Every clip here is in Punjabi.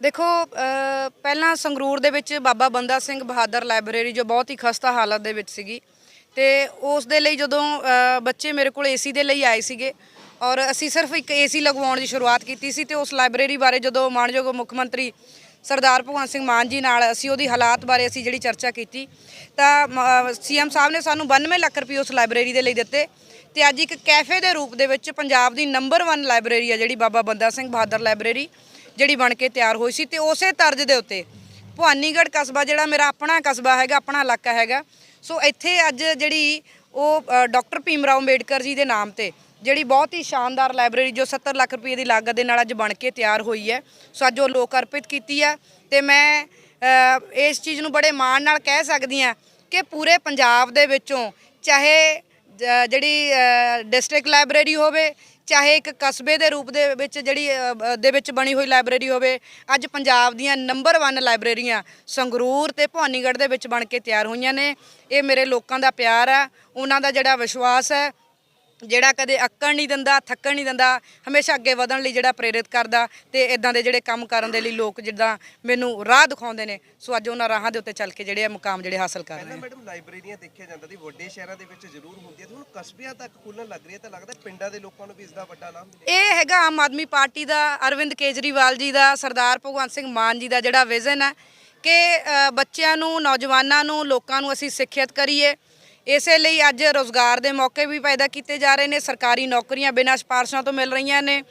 ਦੇਖੋ ਪਹਿਲਾਂ ਸੰਗਰੂਰ ਦੇ ਵਿੱਚ ਬਾਬਾ ਬੰਦਾ ਸਿੰਘ ਬਹਾਦਰ ਲਾਇਬ੍ਰੇਰੀ, ਜੋ ਬਹੁਤ ਹੀ ਖਸਤਾ ਹਾਲਤ ਦੇ ਵਿੱਚ ਸੀਗੀ, ਤੇ ਉਸ ਦੇ ਲਈ ਜਦੋਂ ਬੱਚੇ ਮੇਰੇ ਕੋਲ ਏਸੀ ਦੇ ਲਈ ਆਏ ਸੀਗੇ, ਔਰ ਅਸੀਂ ਸਿਰਫ ਇੱਕ ਏਸੀ ਲਗਵਾਉਣ ਦੀ ਸ਼ੁਰੂਆਤ ਕੀਤੀ ਸੀ, ਤੇ ਉਸ ਲਾਇਬ੍ਰੇਰੀ ਬਾਰੇ ਜਦੋਂ ਮਾਨਯੋਗ ਮੁੱਖ ਮੰਤਰੀ ਸਰਦਾਰ ਭਗਵੰਤ ਸਿੰਘ ਮਾਨ ਜੀ ਨਾਲ ਅਸੀਂ ਉਹਦੀ ਹਾਲਾਤ ਬਾਰੇ ਅਸੀਂ ਜਿਹੜੀ ਚਰਚਾ ਕੀਤੀ, ਤਾਂ ਸੀਐਮ ਸਾਹਿਬ ਨੇ ਸਾਨੂੰ 92 ਲੱਖ ਰੁਪਏ ਉਸ ਲਾਇਬ੍ਰੇਰੀ ਦੇ ਲਈ ਦਿੱਤੇ, ਤੇ ਅੱਜ ਇੱਕ ਕੈਫੇ ਦੇ ਰੂਪ ਦੇ ਵਿੱਚ ਪੰਜਾਬ ਦੀ ਨੰਬਰ 1 ਲਾਇਬ੍ਰੇਰੀ ਆ ਜਿਹੜੀ ਬਾਬਾ ਬੰਦਾ ਸਿੰਘ ਬਹਾਦਰ ਲਾਇਬ੍ਰੇਰੀ ਜਿਹੜੀ ਬਣ ਕੇ ਤਿਆਰ ਹੋਈ ਸੀ ਤੇ ਉਸੇ ਤਰਜ਼ ਦੇ ਉੱਤੇ ਭਵਾਨੀਗੜ੍ਹ ਕਸਬਾ ਜਿਹੜਾ ਮੇਰਾ ਆਪਣਾ ਕਸਬਾ ਹੈਗਾ ਆਪਣਾ ਇਲਾਕਾ ਹੈਗਾ। ਸੋ ਇੱਥੇ ਅੱਜ ਜਿਹੜੀ ਉਹ ਅ, ਡਾਕਟਰ ਭੀਮ ਰਾਓ ਅੰਬੇਡਕਰ ਜੀ ਦੇ ਨਾਮ ਤੇ ਜਿਹੜੀ ਬਹੁਤ ਹੀ ਸ਼ਾਨਦਾਰ ਲਾਇਬ੍ਰੇਰੀ ਜੋ 70 ਲੱਖ ਰੁਪਏ ਦੀ ਲਾਗਤ ਦੇ ਨਾਲ ਅੱਜ ਬਣ ਕੇ ਤਿਆਰ ਹੋਈ ਹੈ। ਸੋ ਅੱਜ ਉਹ ਲੋਕ ਅਰਪਿਤ ਕੀਤੀ ਹੈ ਤੇ ਮੈਂ ਇਸ ਚੀਜ਼ ਨੂੰ ਬੜੇ ਮਾਣ ਨਾਲ ਕਹਿ ਸਕਦੀ ਹਾਂ ਕਿ ਪੂਰੇ ਪੰਜਾਬ ਦੇ ਵਿੱਚੋਂ ਚਾਹੇ ਜਿਹੜੀ ਡਿਸਟ੍ਰਿਕਟ ਲਾਇਬ੍ਰੇਰੀ ਹੋਵੇ, ਚਾਹੇ ਇੱਕ ਕਸਬੇ ਦੇ ਰੂਪ ਦੇ ਵਿੱਚ ਜਿਹੜੀ ਦੇ ਵਿੱਚ ਬਣੀ ਹੋਈ ਲਾਇਬ੍ਰੇਰੀ ਹੋਵੇ, ਅੱਜ ਪੰਜਾਬ ਦੀਆਂ ਨੰਬਰ 1 ਲਾਇਬ੍ਰੇਰੀਆਂ ਸੰਗਰੂਰ ਤੇ ਭਵਾਨੀਗੜ੍ਹ ਦੇ ਵਿੱਚ ਬਣ ਕੇ ਤਿਆਰ ਹੋਈਆਂ ਨੇ। ਇਹ ਮੇਰੇ ਲੋਕਾਂ ਦਾ ਪਿਆਰ ਆ। ਉਹਨਾਂ ਦਾ ਜਿਹੜਾ ਵਿਸ਼ਵਾਸ ਹੈ ਜਿਹੜਾ ਕਦੇ ਅੱਕਣ ਨਹੀਂ ਦਿੰਦਾ ਥੱਕਣ ਨਹੀਂ ਦਿੰਦਾ ਹਮੇਸ਼ਾ ਅੱਗੇ ਵਧਣ ਲਈ ਜਿਹੜਾ ਪ੍ਰੇਰਿਤ ਕਰਦਾ ਤੇ ਇਦਾਂ ਦੇ ਜਿਹੜੇ ਕੰਮ ਕਰਨ ਦੇ ਲਈ ਲੋਕ ਜਿੱਦਾਂ ਮੈਨੂੰ ਰਾਹ ਦਿਖਾਉਂਦੇ ਨੇ ਸੋ ਅੱਜ ਉਹਨਾਂ ਰਾਹਾਂ ਦੇ ਉੱਤੇ ਚੱਲ ਕੇ ਜਿਹੜੇ ਆ ਮੁਕਾਮ ਜਿਹੜੇ ਹਾਸਲ ਕਰ ਰਹੇ ਆ। ਮੈਡਮ ਲਾਇਬ੍ਰੇਰੀਆਂ ਦੇਖਿਆ ਜਾਂਦਾ ਸੀ ਵੱਡੇ ਸ਼ਹਿਰਾਂ ਦੇ ਵਿੱਚ ਜ਼ਰੂਰ ਹੁੰਦੀਆਂ ਤੇ ਹੁਣ ਕਸਬਿਆਂ ਤੱਕ ਖੁੱਲਣ ਲੱਗ ਰਹੀ ਹੈ ਤਾਂ ਲੱਗਦਾ ਪਿੰਡਾਂ ਦੇ ਲੋਕਾਂ ਨੂੰ ਵੀ ਇਸ ਦਾ ਵੱਡਾ ਲਾਭ ਮਿਲੇ ਇਹ ਹੈਗਾ ਆਮ ਆਦਮੀ ਪਾਰਟੀ ਦਾ ਅਰਵਿੰਦ ਕੇਜਰੀਵਾਲ ਜੀ ਦਾ ਸਰਦਾਰ ਭਗਵੰਤ ਸਿੰਘ ਮਾਨ ਜੀ ਦਾ ਜਿਹੜਾ ਵਿਜ਼ਨ ਹੈ ਕਿ ਬੱਚਿਆਂ ਨੂੰ ਨੌਜਵਾਨਾਂ ਨੂੰ ਲੋਕਾਂ ਨੂੰ ਅਸੀਂ ਸਿੱਖਿਅਤ ਕਰੀਏ ਇਸੇ ਲਈ ਅੱਜ ਰੋਜ਼ਗਾਰ ਦੇ ਮੌਕੇ ਵੀ ਪੈਦਾ ਕੀਤੇ ਜਾ ਰਹੇ ਨੇ, ਸਰਕਾਰੀ ਨੌਕਰੀਆਂ ਬਿਨਾਂ ਸਿਫਾਰਸ਼ਾਂ ਤੋਂ ਮਿਲ ਰਹੀਆਂ ਨੇ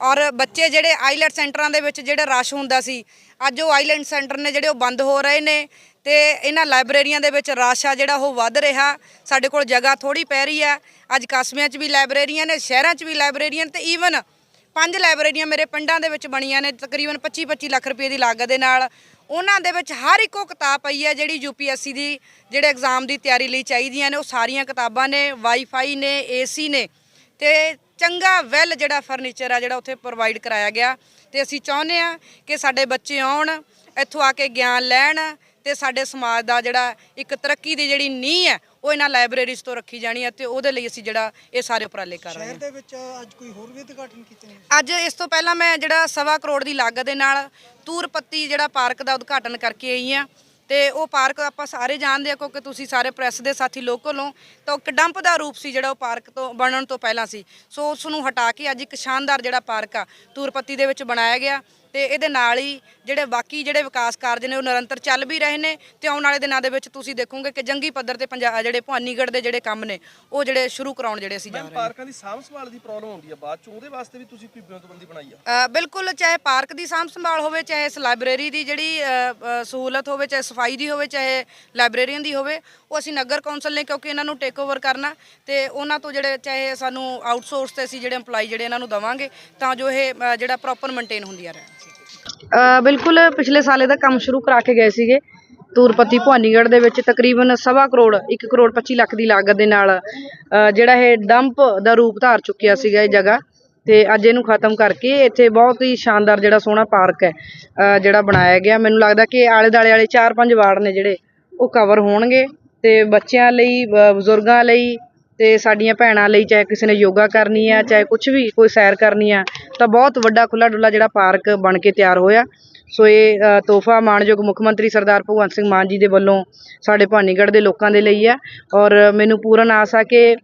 ਔਰ ਬੱਚੇ ਜਿਹੜੇ ਆਈਲੈਟ ਸੈਂਟਰਾਂ ਦੇ ਵਿੱਚ ਜਿਹੜਾ ਰਸ਼ ਹੁੰਦਾ ਸੀ, ਅੱਜ ਉਹ ਆਈਲੈਂਡ ਸੈਂਟਰ ਨੇ ਜਿਹੜੇ ਉਹ ਬੰਦ ਹੋ ਰਹੇ ਨੇ ਤੇ ਇਹਨਾਂ ਲਾਇਬ੍ਰੇਰੀਆਂ ਦੇ ਵਿੱਚ ਰਸ਼ ਆ ਜਿਹੜਾ ਉਹ ਵੱਧ ਰਿਹਾ, ਸਾਡੇ ਕੋਲ ਜਗ੍ਹਾ ਥੋੜੀ ਪੈ ਰਹੀ ਆ ਅੱਜ ਕਸਬਿਆਂ 'ਚ ਵੀ ਲਾਇਬ੍ਰੇਰੀਆਂ ਨੇ, ਸ਼ਹਿਰਾਂ 'ਚ ਵੀ ਲਾਇਬ੍ਰੇਰੀਆਂ ਨੇ ਤੇ ਈਵਨ ਪੰਜ ਲਾਇਬ੍ਰੇਰੀਆਂ ਮੇਰੇ ਪਿੰਡਾਂ ਦੇ ਵਿੱਚ ਬਣੀਆਂ ਨੇ, ਤਕਰੀਬਨ 25-25 ਲੱਖ ਰੁਪਏ ਦੀ ਲਾਗਤ ਦੇ ਨਾਲ। ਉਹਨਾਂ ਦੇ ਵਿੱਚ ਹਰ ਇੱਕੋ ਕਿਤਾਬ ਪਈ ਹੈ ਜਿਹੜੀ ਯੂਪੀਐਸਸੀ ਦੀ, ਜਿਹੜੇ ਐਗਜ਼ਾਮ ਦੀ ਤਿਆਰੀ ਲਈ ਚਾਹੀਦੀਆਂ ਨੇ। ਉਹ ਸਾਰੀਆਂ ਕਿਤਾਬਾਂ ਨੇ ਵਾਈਫਾਈ ਨੇ ਏਸੀ ਨੇ। ਤੇ ਚੰਗਾ, ਵੈਲ ਜਿਹੜਾ ਫਰਨੀਚਰ ਆ, ਜਿਹੜਾ ਉੱਥੇ ਪ੍ਰੋਵਾਈਡ ਕਰਾਇਆ ਗਿਆ। ਤੇ ਅਸੀਂ ਚਾਹੁੰਦੇ ਆ ਕਿ ਸਾਡੇ ਬੱਚੇ ਆਉਣ, ਇੱਥੋਂ ਆ ਕੇ ਗਿਆਨ ਲੈਣ ਤੇ ਸਾਡੇ ਸਮਾਜ ਦਾ ਜਿਹੜਾ ਇੱਕ ਤਰੱਕੀ ਦੀ ਜਿਹੜੀ ਨੀਂਹ ਹੈ ਉਹ ਇਹਨਾਂ ਲਾਇਬ੍ਰੇਰੀਜ਼ ਤੋਂ ਰੱਖੀ ਜਾਣੀ ਹੈ ਤੇ ਉਹਦੇ ਲਈ ਅਸੀਂ ਜਿਹੜਾ ਇਹ ਸਾਰੇ ਉਪਰਾਲੇ ਕਰ ਰਹੇ ਹਾਂ। ਸ਼ਹਿਰ ਦੇ ਵਿੱਚ ਅੱਜ ਕੋਈ ਹੋਰ ਵੀ ਉਦਘਾਟਨ ਕੀਤੇ ਨੇ? ਅੱਜ ਇਸ ਤੋਂ ਪਹਿਲਾਂ ਮੈਂ ਜਿਹੜਾ ਸਵਾ ਕਰੋੜ ਦੀ ਲਾਗਤ ਦੇ ਨਾਲ ਤੂਰਪੱਤੀ ਜਿਹੜਾ ਪਾਰਕ ਦਾ ਉਦਘਾਟਨ ਕਰਕੇ ਆਈ ਆ ਤੇ ਉਹ ਪਾਰਕ ਆਪਾਂ ਸਾਰੇ ਜਾਣਦੇ ਆ ਕਿਉਂਕਿ ਤੁਸੀਂ ਸਾਰੇ ਪ੍ਰੈਸ ਦੇ ਸਾਥੀ ਲੋਕਲ ਹੋ ਤਾਂ ਇੱਕ ਡੰਪ ਦਾ ਰੂਪ ਸੀ ਜਿਹੜਾ ਉਹ ਪਾਰਕ ਤੋਂ ਬਣਨ ਤੋਂ ਪਹਿਲਾਂ ਸੀ। ਸੋ ਉਸ ਨੂੰ ਹਟਾ ਕੇ ਅੱਜ ਇੱਕ ਸ਼ਾਨਦਾਰ ਜਿਹੜਾ ਪਾਰਕ ਆ ਤੂਰਪੱਤੀ ਦੇ ਵਿੱਚ ਬਣਾਇਆ ਗਿਆ। ਤੇ ਇਹਦੇ ਨਾਲ ਹੀ ਜਿਹੜੇ ਬਾਕੀ ਜਿਹੜੇ ਵਿਕਾਸ ਕਾਰਜ ਨੇ ਉਹ ਨਿਰੰਤਰ ਚੱਲ ਵੀ ਰਹੇ ਨੇ ਤੇ ਆਉਣ ਵਾਲੇ ਦਿਨਾਂ ਦੇ ਵਿੱਚ ਤੁਸੀਂ ਦੇਖੋਗੇ ਕਿ ਜੰਗੀ ਪੱਧਰ ਤੇ ਪੰਜਾਬ ਜਿਹੜੇ ਭਵਾਨੀਗੜ੍ਹ ਦੇ ਜਿਹੜੇ ਕੰਮ ਨੇ ਉਹ ਜਿਹੜੇ ਸ਼ੁਰੂ ਕਰਾਉਣ ਜਿਹੜੇ ਅਸੀਂ ਜਾ ਰਹੇ ਹਾਂ। ਪਾਰਕਾਂ ਦੀ ਸਾਂਭ ਸੰਭਾਲ ਦੀ ਪ੍ਰੋਬਲਮ ਆਉਂਦੀ ਹੈ ਬਾਅਦ ਚ ਉਹਦੇ ਵਾਸਤੇ ਵੀ ਤੁਸੀਂ ਕੋਈ ਬਿੰਦਬੰਦੀ ਬਣਾਈ ਆ? ਬਿਲਕੁਲ ਚਾਹੇ ਪਾਰਕ ਦੀ ਸਾਂਭ ਸੰਭਾਲ ਹੋਵੇ ਚਾਹੇ ਇਸ ਲਾਇਬ੍ਰੇਰੀ ਦੀ ਜਿਹੜੀ ਸਹੂਲਤ ਹੋਵੇ ਚਾਹੇ ਸਫ਼ਾਈ ਦੀ ਹੋਵੇ ਚਾਹੇ ਲਾਇਬ੍ਰੇਰੀਅਨ ਦੀ ਹੋਵੇ ਉਹ ਅਸੀਂ ਨਗਰ ਕੌਂਸਲ ਨੇ ਕਿਉਂਕਿ ਇਹਨਾਂ ਨੂੰ ਟੇਕ ਓਵਰ ਕਰਨਾ ਤੇ ਉਹਨਾਂ ਤੋਂ ਜਿਹੜੇ ਚਾਹੇ ਸਾਨੂੰ ਆਊਟਸੋਰਸ ਤੇ ਅਸੀਂ ਜਿਹੜੇ EMPLOYE ਜਿਹੜੇ ਇਹਨਾਂ ਨੂੰ ਦਵਾਂਗੇ ਤਾਂ ਜੋ ਇਹ ਜਿਹੜਾ ਪ੍ਰੋਪਰ ਮੇਨਟੇਨ ਹੁੰਦੀਆਂ ਰਹਿਣ। ਬਿਲਕੁਲ ਪਿਛਲੇ ਸਾਲ ਇਹਦਾ ਕੰਮ ਸ਼ੁਰੂ ਕਰਾ ਕੇ ਗਏ ਸੀਗੇ। ਤੂਰਪਤੀ ਭਵਾਨੀਗੜ੍ਹ ਦੇ ਵਿੱਚ ਤਕਰੀਬਨ ਸਵਾ ਕਰੋੜ 1 ਕਰੋੜ 25 ਲੱਖ ਦੀ ਲਾਗਤ ਦੇ ਨਾਲ ਜਿਹੜਾ ਇਹ ਡੰਪ ਦਾ ਰੂਪ ਧਾਰ ਚੁੱਕਿਆ ਸੀਗਾ ਇਹ ਜਗ੍ਹਾ, ਤੇ ਅੱਜ ਇਹਨੂੰ ਖਤਮ ਕਰਕੇ ਇੱਥੇ ਬਹੁਤ ਹੀ ਸ਼ਾਨਦਾਰ ਜਿਹੜਾ ਸੋਹਣਾ ਪਾਰਕ ਹੈ ਜਿਹੜਾ ਬਣਾਇਆ ਗਿਆ। ਮੈਨੂੰ ਲੱਗਦਾ ਕਿ ਆਲੇ ਦਾਲੇ ਵਾਲੇ 4-5 ਵਾਰਡ ਨੇ ਜਿਹੜੇ, ਉਹ ਕਵਰ ਹੋਣਗੇ, ਤੇ ਬੱਚਿਆਂ ਲਈ ਬ- ਬਜ਼ੁਰਗਾਂ ਲਈ ਅਤੇ ਸਾਡੀਆਂ ਭੈਣਾਂ ਲਈ ਚਾਹੇ ਕਿਸੇ ਨੇ ਯੋਗਾ ਕਰਨੀ ਆ, ਚਾਹੇ ਕੁਛ ਵੀ ਕੋਈ ਸੈਰ ਕਰਨੀ ਆ, ਤਾਂ ਬਹੁਤ ਵੱਡਾ ਖੁੱਲ੍ਹਾ ਡੁੱਲਾ ਜਿਹੜਾ ਪਾਰਕ ਬਣ ਕੇ ਤਿਆਰ ਹੋਇਆ। ਸੋ ਇਹ ਤੋਹਫਾ ਮਾਣਯੋਗ ਮੁੱਖ ਮੰਤਰੀ ਸਰਦਾਰ ਭਗਵੰਤ ਸਿੰਘ ਮਾਨ ਜੀ ਦੇ ਵੱਲੋਂ ਸਾਡੇ ਭਾਨੀਗੜ੍ਹ ਦੇ ਲੋਕਾਂ ਦੇ ਲਈ ਆ। ਔਰ ਮੈਨੂੰ ਪੂਰਨ ਆਸ ਆ ਕਿ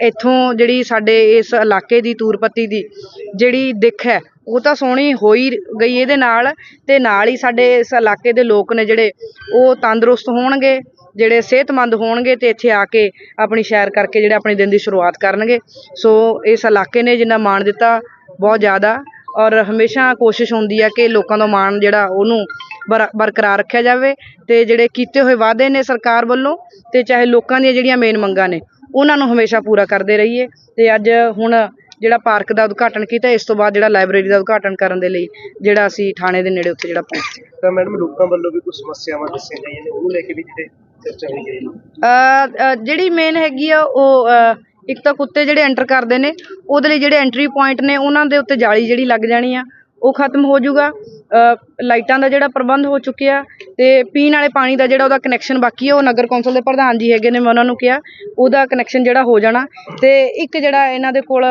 ਇੱਥੋਂ ਜਿਹੜੀ ਸਾਡੇ ਇਸ ਇਲਾਕੇ ਦੀ ਤੂਰਪੱਤੀ ਦੀ ਜਿਹੜੀ ਦਿੱਖ ਹੈ, ਉਹ ਤਾਂ ਸੋਹਣੀ ਹੋਈ ਗਈ ਇਹਦੇ ਨਾਲ ਤੇ ਨਾਲ ਹੀ ਸਾਡੇ ਇਸ ਇਲਾਕੇ ਦੇ ਲੋਕ ਨੇ ਜਿਹੜੇ, ਉਹ ਤੰਦਰੁਸਤ ਹੋਣਗੇ ਜਿਹੜੇ ਸਿਹਤਮੰਦ ਹੋਣਗੇ ਤੇ ਇੱਥੇ ਆ ਕੇ ਆਪਣੀ ਸੈਰ ਕਰਕੇ ਜਿਹੜੇ ਆਪਣੇ ਦਿਨ ਦੀ ਸ਼ੁਰੂਆਤ ਕਰਨਗੇ। ਸੋ ਇਸ ਇਲਾਕੇ ਨੇ ਜਿੰਨਾ ਮਾਣ ਦਿੱਤਾ, ਬਹੁਤ ਜ਼ਿਆਦਾ। ਔਰ ਹਮੇਸ਼ਾ ਕੋਸ਼ਿਸ਼ ਹੁੰਦੀ ਹੈ ਕਿ ਲੋਕਾਂ ਦਾ ਮਾਣ ਜਿਹੜਾ ਉਹਨੂੰ ਬਰ- ਬਰਕਰਾਰ ਰੱਖਿਆ ਜਾਵੇ ਤੇ ਜਿਹੜੇ ਕੀਤੇ ਹੋਏ ਵਾਅਦੇ ਨੇ ਸਰਕਾਰ ਵੱਲੋਂ ਤੇ ਚਾਹੇ ਲੋਕਾਂ ਦੀਆਂ ਜਿਹੜੀਆਂ ਮੇਨ ਮੰਗਾਂ ਨੇ, ਉਹਨਾਂ ਨੂੰ ਹਮੇਸ਼ਾ ਪੂਰਾ ਕਰਦੇ ਰਹੀਏ। ਤੇ ਅੱਜ ਹੁਣ ਜਿਹੜਾ ਪਾਰਕ ਦਾ ਉਦਘਾਟਨ ਕੀਤਾ, ਇਸ ਤੋਂ ਬਾਅਦ ਜਿਹੜਾ ਲਾਇਬ੍ਰੇਰੀ ਦਾ ਉਦਘਾਟਨ ਕਰਨ ਦੇ ਲਈ ਜਿਹੜਾ ਅਸੀਂ ਥਾਣੇ ਦੇ ਨੇੜੇ ਉੱਥੇ ਜਿਹੜਾ ਪਹੁੰਚੇ। ਤਾਂ ਮੈਡਮ, ਲੋਕਾਂ ਵੱਲੋਂ ਵੀ ਕੁਝ ਸਮੱਸਿਆਵਾਂ ਦੱਸੀਆਂ ਗਈਆਂ ਨੇ, ਉਹ ਲੈ ਕੇ ਵੀ ਜਿਹੜੇ ਜਿਹੜੀ ਮੇਨ ਹੈਗੀ ਆ ਉਹ ਅ, ਇੱਕ ਤਾਂ ਕੁੱਤੇ ਜਿਹੜੇ ਐਂਟਰ ਕਰਦੇ ਨੇ ਉਹਦੇ ਲਈ ਜਿਹੜੇ ਐਂਟਰੀ ਪੁਆਇੰਟ ਨੇ ਉਹਨਾਂ ਦੇ ਉੱਤੇ ਜਾਲੀ ਜਿਹੜੀ ਲੱਗ ਜਾਣੀ ਆ। ਉਹ ਖਤਮ ਹੋ ਜਾਊਗਾ। ਲਾਈਟਾਂ ਦਾ ਜਿਹੜਾ ਪ੍ਰਬੰਧ ਹੋ ਚੁੱਕਿਆ ਤੇ ਪੀਣ ਵਾਲੇ ਪਾਣੀ ਦਾ ਜਿਹੜਾ ਉਹਦਾ ਕਨੈਕਸ਼ਨ ਬਾਕੀ ਹੈ ਉਹ ਨਗਰ ਕੌਂਸਲ ਦੇ ਪ੍ਰਧਾਨ ਜੀ ਹੈਗੇ ਨੇ, ਮੈਂ ਉਹਨਾਂ ਨੂੰ ਕਿਹਾ, ਉਹਦਾ ਕਨੈਕਸ਼ਨ ਜਿਹੜਾ ਹੋ ਜਾਣਾ ਤੇ ਇੱਕ ਜਿਹੜਾ ਇਹਨਾਂ ਦੇ ਕੋਲ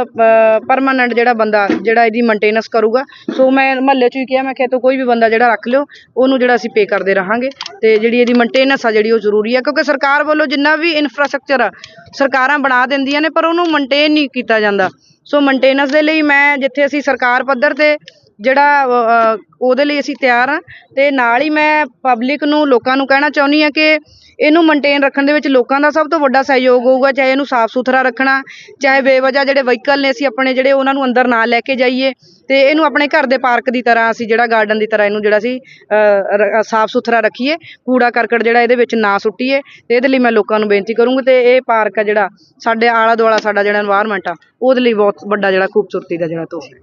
ਪਰਮਾਨੈਂਟ ਜਿਹੜਾ ਬੰਦਾ ਜਿਹੜਾ ਇਹਦੀ ਮੇਨਟੇਨੈਂਸ ਕਰੂਗਾ। ਸੋ ਮੈਂ ਮਹੱਲੇ 'ਚ ਹੀ ਕਿਹਾ, ਮੈਂ ਕਿਹਾ, ਤੋਂ ਕੋਈ ਵੀ ਬੰਦਾ ਜਿਹੜਾ ਰੱਖ ਲਿਓ, ਉਹਨੂੰ ਜਿਹੜਾ ਅਸੀਂ ਪੇ ਕਰਦੇ ਰਹਾਂਗੇ। ਤੇ ਜਿਹੜੀ ਇਹਦੀ ਮੇਨਟੇਨੈਂਸ ਆ, ਜਿਹੜੀ ਉਹ ਜ਼ਰੂਰੀ ਹੈ ਕਿਉਂਕਿ ਸਰਕਾਰ ਵੱਲੋਂ ਜਿੰਨਾ ਵੀ ਇਨਫਰਾਸਟ੍ਰਕਚਰ ਆ, ਸਰਕਾਰਾਂ ਬਣਾ ਦਿੰਦੀਆਂ ਨੇ, ਪਰ ਉਹਨੂੰ ਮੇਨਟੇਨ ਨਹੀਂ ਕੀਤਾ ਜਾਂਦਾ। ਸੋ ਮੇਨਟੇਨੈਂਸ ਦੇ ਲਈ ਮੈਂ, ਜਿੱਥੇ ਅਸੀਂ ਸਰਕਾਰ ਪੱਧਰ ਤੇ ਜਿਹੜਾ ਉਹਦੇ ਲਈ ਅਸੀਂ ਤਿਆਰ ਆ ਤੇ ਨਾਲ ਹੀ ਮੈਂ ਪਬਲਿਕ ਨੂੰ, ਲੋਕਾਂ ਨੂੰ ਕਹਿਣਾ ਚਾਹੁੰਦੀ ਆ ਕਿ ਇਹਨੂੰ ਮੇਨਟੇਨ ਰੱਖਣ ਦੇ ਵਿੱਚ ਲੋਕਾਂ ਦਾ ਸਭ ਤੋਂ ਵੱਡਾ ਸਹਿਯੋਗ ਹੋਊਗਾ, ਚਾਹੇ ਇਹਨੂੰ ਸਾਫ਼ ਸੁਥਰਾ ਰੱਖਣਾ, ਚਾਹੇ ਬੇਵਜਾ ਜਿਹੜੇ ਵਹੀਕਲ ਨੇ ਅਸੀਂ ਆਪਣੇ ਜਿਹੜੇ ਉਹਨਾਂ ਨੂੰ ਅੰਦਰ ਨਾ ਲੈ ਕੇ ਜਾਈਏ ਤੇ ਇਹਨੂੰ ਆਪਣੇ ਘਰ ਦੇ ਪਾਰਕ ਦੀ ਤਰ੍ਹਾਂ ਅਸੀਂ ਜਿਹੜਾ ਗਾਰਡਨ ਦੀ ਤਰ੍ਹਾਂ ਇਹਨੂੰ ਜਿਹੜਾ ਅਸੀਂ ਸਾਫ਼ ਸੁਥਰਾ ਰੱਖੀਏ, ਕੂੜਾ ਕਰਕਟ ਜਿਹੜਾ ਇਹਦੇ ਵਿੱਚ ਨਾ ਸੁੱਟੀਏ ਤੇ ਇਹਦੇ ਲਈ ਮੈਂ ਲੋਕਾਂ ਨੂੰ ਬੇਨਤੀ ਕਰੂੰਗਾ ਤੇ ਇਹ ਪਾਰਕ ਆ ਜਿਹੜਾ ਸਾਡੇ ਆਲਾ ਦੁਆਲਾ ਸਾਡਾ ਜਿਹੜਾ এনवायरमेंट ਆ, ਉਹਦੇ ਲਈ ਬਹੁਤ ਵੱਡਾ ਜਿਹੜਾ ਖੂਬਸੂਰਤੀ ਦਾ ਜਿਹੜਾ ਤੋਹਫਾ